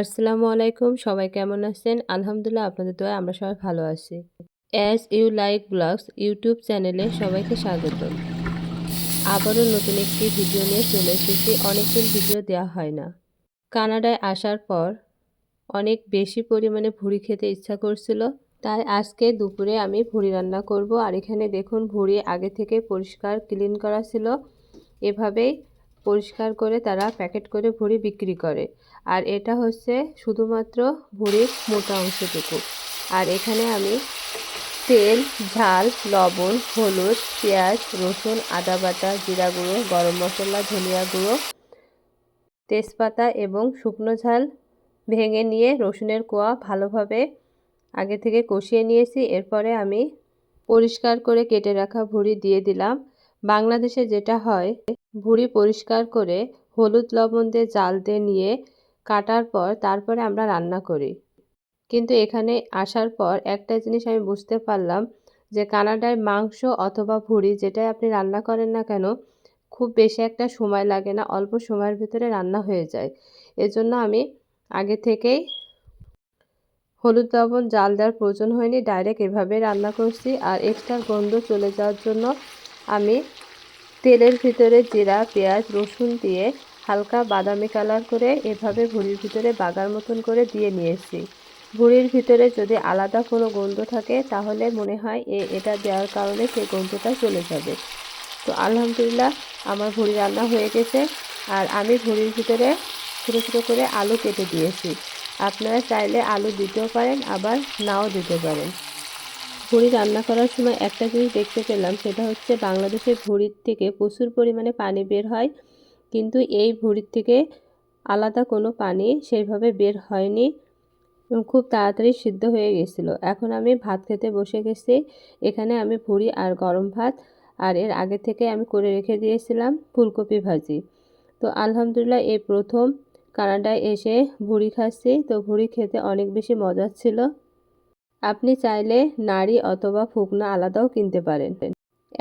আসসালামু আলাইকুম, সবাই কেমন আছেন? আলহামদুলিল্লাহ আপনাদের দোয়া আমরা সবাই ভালো আছি। As you like blogs YouTube চ্যানেলে সবাইকে স্বাগত। আবারও নতুন একটি ভিডিও নিয়ে চলে এসেছি, অনেকদিন ভিডিও দেওয়া হয় না। কানাডায় আসার পর অনেক বেশি পরিমাণে ভুড়ি খেতে ইচ্ছা করছিল, তাই আজকে দুপুরে আমি ভুড়ি রান্না করব। আর এখানে দেখুন, ভুড়ি আগে থেকে পরিষ্কার, ক্লিন করা ছিল। এভাবেই পরিষ্কার করে তারা প্যাকেট করে ভুড়ি বিক্রি করে। আর এটা হচ্ছে শুধুমাত্র ভুড়ির মোটা অংশটুকু। আর এখানে আমি তেল, ঝাল, লবণ, হলুদ, পেঁয়াজ, রসুন, আদা বাটা, জিরা গুঁড়ো, গরম মশলা, ধনিয়া গুঁড়ো, তেজপাতা এবং শুকনো ঝাল ভেঙে নিয়ে রসুনের কোয়া ভালোভাবে আগে থেকে কষিয়ে নিয়েছি। এরপরে আমি পরিষ্কার করে কেটে রাখা ভুড়ি দিয়ে দিলাম। বাংলাদেশে যেটা হয় ভুড়ি পরিষ্কার করে হলুদ লবণ দিয়ে জাল দিয়ে নিয়ে কাটার পর তারপরে আমরা রান্না করি। কিন্তু এখানে আসার পর একটা জিনিস আমি বুঝতে পারলাম যে কানাডায় মাংস অথবা ভুড়ি যেটাই আপনি রান্না করেন না কেন, খুব বেশি একটা সময় লাগে না, অল্প সময়ের ভিতরে রান্না হয়ে যায়। এজন্য আমি আগে থেকেই হলুদ লবণ জাল দেওয়ার প্রয়োজন হয়নি, ডাইরেক্ট এভাবে রান্না করছি। আর এক্সট্রা গন্ধ চলে যাওয়ার জন্য আমি তেলের ভিতরে জিরা, পেঁয়াজ, রসুন দিয়ে হালকা বাদামি কালার করে এভাবে ভুড়ির ভিতরে বাগার মতন করে দিয়ে নিয়েছি। ভুড়ির ভিতরে যদি আলাদা কোনো গন্ধ থাকে, তাহলে মনে হয় এ, এটা দেওয়ার কারণে সেই গন্ধটা চলে যাবে। তো আলহামদুলিল্লাহ, আমার ভুড়ি রান্না হয়ে গেছে। আর আমি ভুড়ির ভিতরে ছোটো ছোটো করে আলু কেটে দিয়েছি। আপনারা চাইলে আলু দিতেও পারেন, আবার নাও দিতে পারেন। ভুড়ি রান্না করার সময় একটা জিনিস দেখতে পেলাম, সেটা হচ্ছে বাংলাদেশের ভুড়ির থেকে প্রচুর পরিমাণে পানি বের হয়, কিন্তু এই ভুড়ির থেকে আলাদা কোনো পানি সেইভাবে বের হয়নি। খুব তাড়াতাড়ি সিদ্ধ হয়ে গেছিল। এখন আমি ভাত খেতে বসে গেছি। এখানে আমি ভুড়ি আর গরম ভাত, আর এর আগে থেকে আমি করে রেখে দিয়েছিলাম ফুলকপি ভাজি। তো আলহামদুলিল্লাহ এই প্রথম কানাডায় এসে ভুড়ি খাচ্ছি। তো ভুড়ি খেতে অনেক বেশি মজার ছিল। আপনি চাইলে নাড়ি অথবা ফুকনা আলাদাও কিনতে পারেন।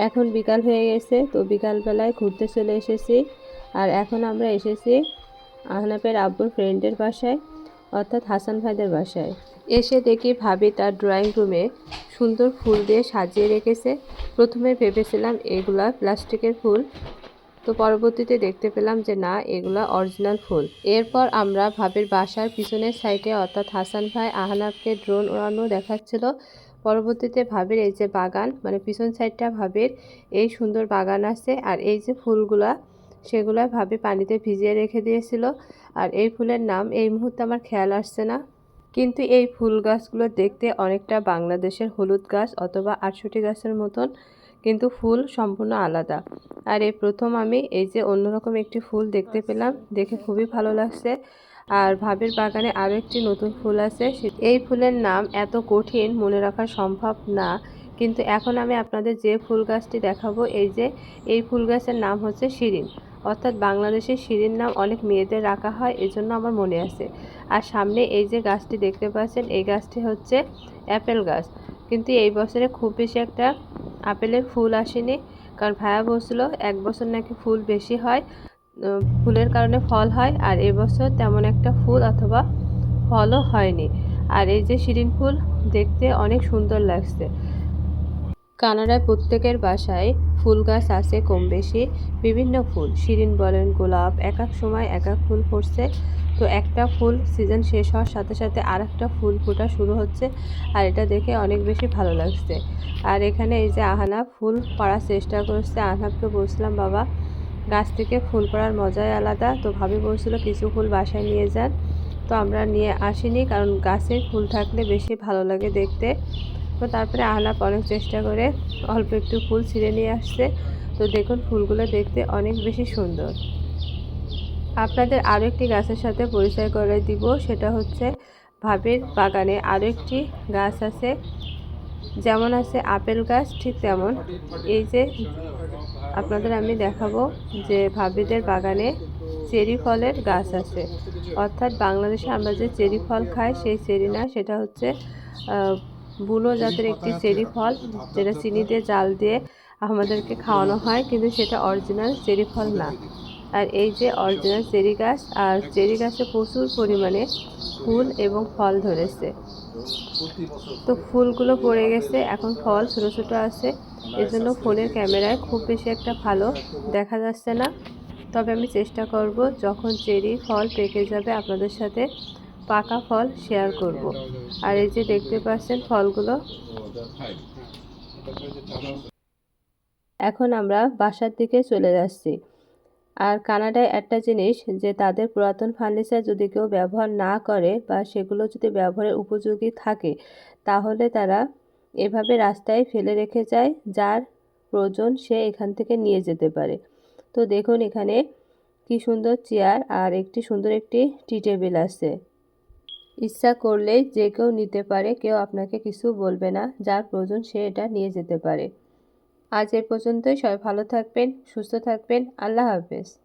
এখন বিকাল হয়ে গেছে, তো বিকালবেলায় ঘুরতে চলে এসেছি। আর এখন আমরা এসেছি আহনাপের আব্বুর ফ্রেন্ডের বাসায়, অর্থাৎ হাসান ভাইদের বাসায়। এসে দেখি ভাবি তার ড্রয়িং রুমে সুন্দর ফুল দিয়ে সাজিয়ে রেখেছে। প্রথমে ভেবেছিলাম এগুলা প্লাস্টিকের ফুল তো পরবর্তীতে দেখতে পেলাম যে না, এগুলো অরিজিনাল ফুল। এরপর আমরা ভাবের বাসার পিছনের সাইডে অর্থাৎ হাসান ভাই আহনাবকে ড্রোন ওড়ানো দেখাচ্ছিল। পরবর্তীতে ভাবের এই যে বাগান মানে পিছন সাইডটা ভাবের এই সুন্দর বাগান আছে আর এই যে ফুলগুলা, সেগুলো ভাবে পানিতে ভিজিয়ে রেখে দিয়েছিল। আর এই ফুলের নাম এই মুহূর্তে আমার খেয়াল আসছে না। কিন্তু এই ফুল গাছগুলো দেখতে অনেকটা বাংলাদেশের হলুদ গাছ অথবা আটষট্টি গাছের মতন। কিন্তু ফুল সম্পূর্ণ আলাদা। আর এই প্রথম আমি এই যে অন্যরকম একটি ফুল দেখতে পেলাম, দেখে খুবই ভালো লাগছে। আর ভাবের বাগানে আরও একটি নতুন ফুল আছে এই ফুলের নাম এত কঠিন মনে রাখা সম্ভব না। কিন্তু এখন আমি আপনাদের যে ফুল গাছটি দেখাবো, এই যে, এই ফুল গাছের নাম হচ্ছে শিরিন। অর্থাৎ বাংলাদেশের শিরিন নাম অনেক মেয়েদের রাখা হয়, এজন্য আমার মনে আছে। আর সামনে এই যে গাছটি দেখতে পাচ্ছেন, এই গাছটি হচ্ছে অ্যাপেল গাছ। কিন্তু এই বছরে খুব বেশি একটা আপেলের ফুল আসেনি। কারণ ভায়া বলছিল এক বছর নাকি ফুল বেশি হয় ফুলের কারণে ফল হয় আর এবছর তেমন একটা ফুল অথবা ফলও হয়নি। আর এই যে শিরিন ফুল দেখতে অনেক সুন্দর লাগছে। কানাডায় প্রত্যেকের বাসায় ফুল গাছ আছে কম বেশি বিভিন্ন ফুল। শিরিন বলেন গোলাপ এক এক সময় এক এক ফুল ফুটছে। তো একটা ফুল সিজন শেষ হওয়ার সাথে সাথে আর একটা ফুল ফোটা শুরু হচ্ছে আর এটা দেখে অনেক বেশি ভালো লাগছে। আর এখানে এই যে আহানা, ফুল পড়ার চেষ্টা করছে। আহনাবকে বলছিলাম, বাবা, গাছ থেকে ফুল পড়ার মজাই আলাদা। তো ভাবি বলছিল, কিছু ফুল বাসায় নিয়ে যান। তো আমরা নিয়ে আসিনি কারণ গাছে ফুল থাকলে বেশি ভালো লাগে দেখতে। তো তারপরে আহনাপ অনেক চেষ্টা করে অল্প একটু ফুল ছিঁড়ে নিয়ে আসছে। তো দেখুন, ফুলগুলো দেখতে অনেক বেশি সুন্দর। আপনাদের আরও একটি গাছের সাথে পরিচয় করে দিব। সেটা হচ্ছে ভাবের বাগানে আরও একটি গাছ আছে। যেমন আছে আপেল গাছ, ঠিক তেমন। এই যে আপনাদের আমি দেখাবো যে ভাবিদের বাগানে চেরি ফলের গাছ আছে। অর্থাৎ বাংলাদেশে আমরা যে চেরি ফল খাই, সেই চেরি না, সেটা হচ্ছে বুনো জাতের একটি চেরি ফল যেটা চিনি দিয়ে জাল দিয়ে আমাদেরকে খাওয়ানো হয় কিন্তু সেটা অরিজিনাল চেরি ফল না। আর এই যে অরিজিনাল চেরি গাছ আর চেরি গাছে প্রচুর পরিমাণে ফুল এবং ফল ধরেছে। তো ফুলগুলো পড়ে গেছে এখন ফল ছোটো ছোটো আছে। এজন্য ফোনের ক্যামেরায় খুব বেশি একটা ভালো দেখা যাচ্ছে না। তবে আমি চেষ্টা করব যখন চেরি ফল পেকে যাবে আপনাদের সাথে পাকা ফল শেয়ার করব। আর এই যে দেখতে পাচ্ছেন ফলগুলো। এখন আমরা বাসার দিকে চলে যাচ্ছি। আর কানাডায় একটা জিনিস যে তাদের পুরাতন ফার্নিচার যদি কেউ ব্যবহার না করে বা সেগুলো যদি ব্যবহারের উপযোগী থাকে, তাহলে তারা এভাবে রাস্তায় ফেলে রেখে যায়, যার প্রয়োজন সে এখান থেকে নিয়ে যেতে পারে। তো দেখুন এখানে কি সুন্দর চেয়ার আর একটি সুন্দর একটি টি টেবিল আছে। ইচ্ছা করলে যে কেউ নিতে পারে, কেউ আপনাকে কিছু বলবে না, যার প্রয়োজন সে এটা নিয়ে যেতে পারে। আজ এ পর্যন্তই। সবাই ভালো থাকবেন, সুস্থ থাকবেন। আল্লাহ হাফেজ।